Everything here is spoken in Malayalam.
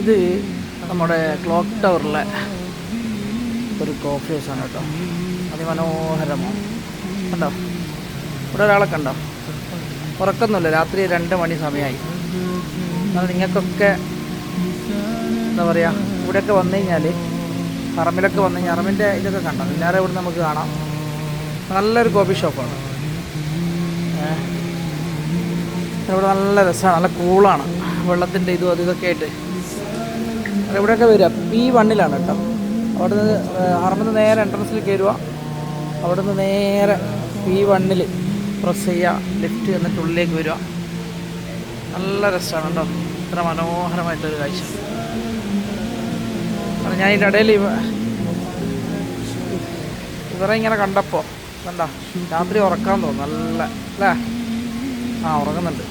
ഇത് നമ്മുടെ ക്ലോക്ക് ടവറിലെ ഒരു കോഫി ഹൗസാണ് കേട്ടോ. അതിമനോഹരമാണ്. കണ്ടോ? ഇവിടെ ഒരാളെ കണ്ടോ? ഉറക്കൊന്നുമില്ല രാത്രി രണ്ട് മണി സമയമായി. എന്നാൽ നിങ്ങൾക്കൊക്കെ എന്താ പറയുക ഇവിടെയൊക്കെ വന്നു കഴിഞ്ഞാൽ പറമ്പിലൊക്കെ വന്നു കഴിഞ്ഞാൽ പറമ്പിന്റെ ഇതൊക്കെ കണ്ടോ? എല്ലാവരും ഇവിടെ നമുക്ക് കാണാം. നല്ലൊരു കോഫി ഷോപ്പാണ്. ഏഹ് ഇവിടെ നല്ല രസമാണ് നല്ല കൂളാണ്. വെള്ളത്തിന്റെ ഇതും അതും ഇതൊക്കെ ആയിട്ട്. ഇവിടെയൊക്കെ വരിക. പി വണ്ണിലാണ് കേട്ടോ. അവിടെ നിന്ന് അറുപത് നേരെ എൻട്രൻസിൽ കയറുക അവിടെ നിന്ന് നേരെ പി വണ്ണിൽ പ്രസ് ചെയ്യുക. ലിഫ്റ്റ് എന്നിട്ട് ഉള്ളിലേക്ക് വരിക. നല്ല രസമാണ് കേട്ടോ. ഇത്ര മനോഹരമായിട്ടൊരു കാഴ്ച. അത് ഞാൻ ഇതിന്റെ ഇടയിൽ ഇവ ഇവരെ ഇങ്ങനെ കണ്ടപ്പോൾ കണ്ട രാത്രി ഉറക്കാൻ തോന്നും നല്ല അല്ലേ? ആ ഉറങ്ങുന്നുണ്ട്.